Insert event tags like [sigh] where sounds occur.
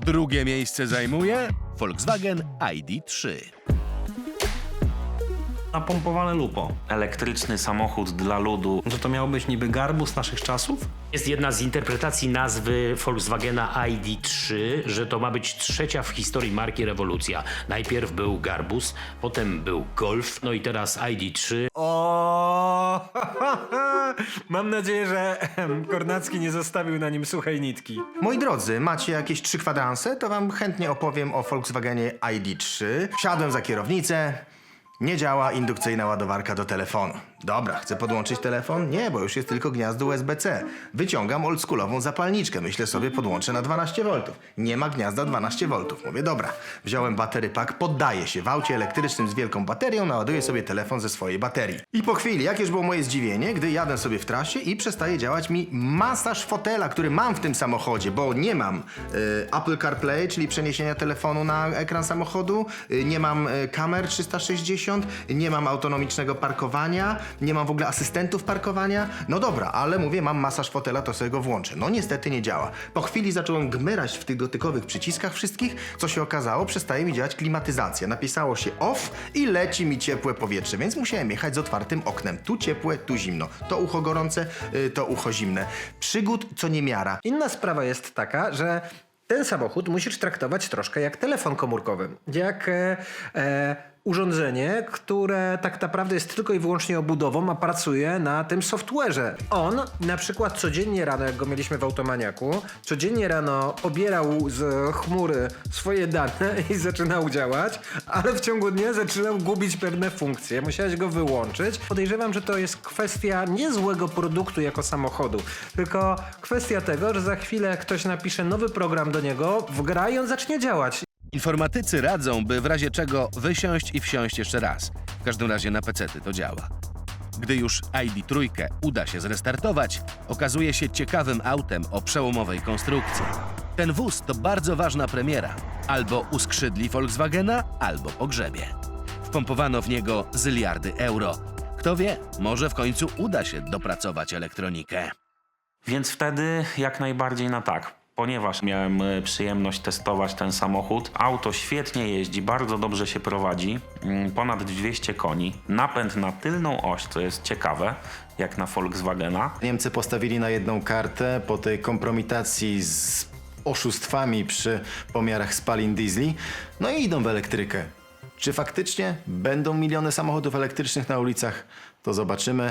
Drugie miejsce zajmuje Volkswagen ID3. Napompowane lupo. Elektryczny samochód dla ludu. Że to miał być niby garbus naszych czasów? Jest jedna z interpretacji nazwy Volkswagena ID3, że to ma być trzecia w historii marki rewolucja. Najpierw był Garbus, potem był Golf, no i teraz ID3. O, [laughs] mam nadzieję, że [laughs] Kornacki nie zostawił na nim suchej nitki. Moi drodzy, macie jakieś trzy kwadranse, to wam chętnie opowiem o Volkswagenie ID3. Siadłem za kierownicę. Nie działa indukcyjna ładowarka do telefonu. Dobra, chcę podłączyć telefon? Nie, bo już jest tylko gniazdo USB-C. Wyciągam oldschoolową zapalniczkę. Myślę sobie, podłączę na 12 V. Nie ma gniazda 12 V. Mówię, dobra. Wziąłem batery pack, poddaję się. W aucie elektrycznym z wielką baterią naładuję sobie telefon ze swojej baterii. I po chwili, jakież było moje zdziwienie, gdy jadę sobie w trasie i przestaje działać mi masaż fotela, który mam w tym samochodzie, bo nie mam y, Apple CarPlay, czyli przeniesienia telefonu na ekran samochodu, y, nie mam y, kamer 360, nie mam autonomicznego parkowania, nie mam w ogóle asystentów parkowania. No dobra, ale mówię, mam masaż fotela, to sobie go włączę. No niestety nie działa. Po chwili zacząłem gmyrać w tych dotykowych przyciskach wszystkich, co się okazało, przestaje mi działać klimatyzacja. Napisało się off i leci mi ciepłe powietrze, więc musiałem jechać z otwartym oknem. Tu ciepłe, tu zimno. To ucho gorące, y, to ucho zimne. Przygód co niemiara. Inna sprawa jest taka, że ten samochód musisz traktować troszkę jak telefon komórkowy. Jak e, e, urządzenie, które tak naprawdę jest tylko i wyłącznie obudową, a pracuje na tym software'ze. On na przykład codziennie rano, jak go mieliśmy w automaniaku, codziennie rano pobierał z chmury swoje dane [laughs] i zaczynał działać, ale w ciągu dnia zaczynał gubić pewne funkcje. Musiałeś go wyłączyć. Podejrzewam, że to jest kwestia nie złego produktu jako samochodu, tylko kwestia tego, że za chwilę ktoś napisze nowy program do niego, wgra i on zacznie działać. Informatycy radzą, by w razie czego wysiąść i wsiąść jeszcze raz. W każdym razie na pecety to działa. Gdy już ID3 uda się zrestartować, okazuje się ciekawym autem o przełomowej konstrukcji. Ten wóz to bardzo ważna premiera. Albo uskrzydli Volkswagena, albo pogrzebie. Wpompowano w niego zyliardy euro. Kto wie, może w końcu uda się dopracować elektronikę. Więc wtedy jak najbardziej na tak. Ponieważ miałem e, przyjemność testować ten samochód, auto świetnie jeździ, bardzo dobrze się prowadzi, mm, ponad 200 koni, napęd na tylną oś, co jest ciekawe, jak na Volkswagena. Niemcy postawili na jedną kartę po tej kompromitacji z oszustwami przy pomiarach spalin diesli, no i idą w elektrykę. Czy faktycznie będą miliony samochodów elektrycznych na ulicach? To zobaczymy.